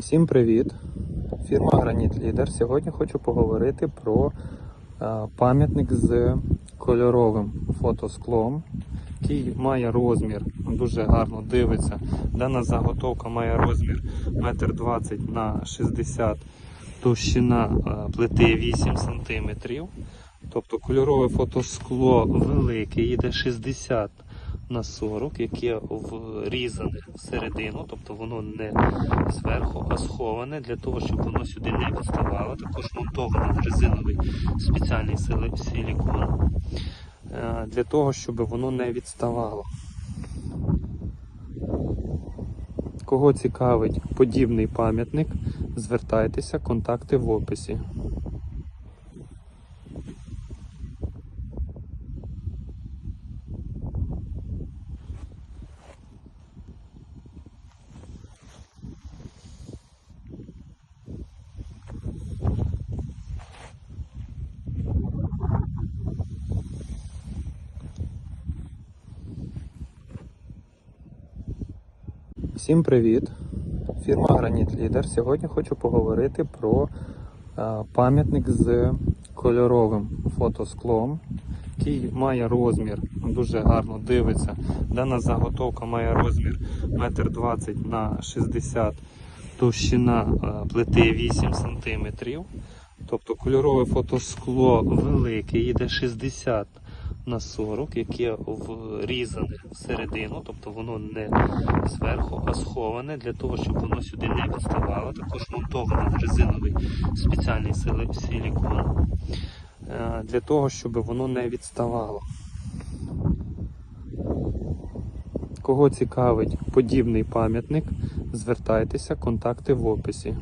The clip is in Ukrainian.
Всім привіт! Фірма Граніт Лідер. Сьогодні хочу поговорити про е, пам'ятник з кольоровим фотосклом, який має розмір, дуже гарно дивиться. Дана заготовка має розмір 1,20 м на 60 товщина е, плити 8 см. Тобто кольорове фотоскло велике, йде 60 на 40, яке врізане всередину, тобто воно не зверху, а сховане для того, щоб воно сюди не відставало. Також монтований резиновий спеціальний силікон е, для того, щоб воно не відставало. Кого цікавить подібний пам'ятник, звертайтеся, контакти в описі. Всім привіт! Фірма Граніт Лідер. Сьогодні хочу поговорити про е, пам'ятник з кольоровим фотосклом, який має розмір, дуже гарно дивиться. Дана заготовка має розмір 1,20 м на 60 товщина е, плити 8 см. Тобто кольорове фотоскло велике, йде 60 на 40, яке врізане всередину, тобто воно не зверху, а сховане для того, щоб воно сюди не відставало. Також монтований резиновий спеціальний силікон е, для того, щоб воно не відставало. Кого цікавить подібний пам'ятник, звертайтеся, контакти в описі.